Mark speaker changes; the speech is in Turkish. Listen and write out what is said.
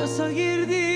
Speaker 1: Yasa girdi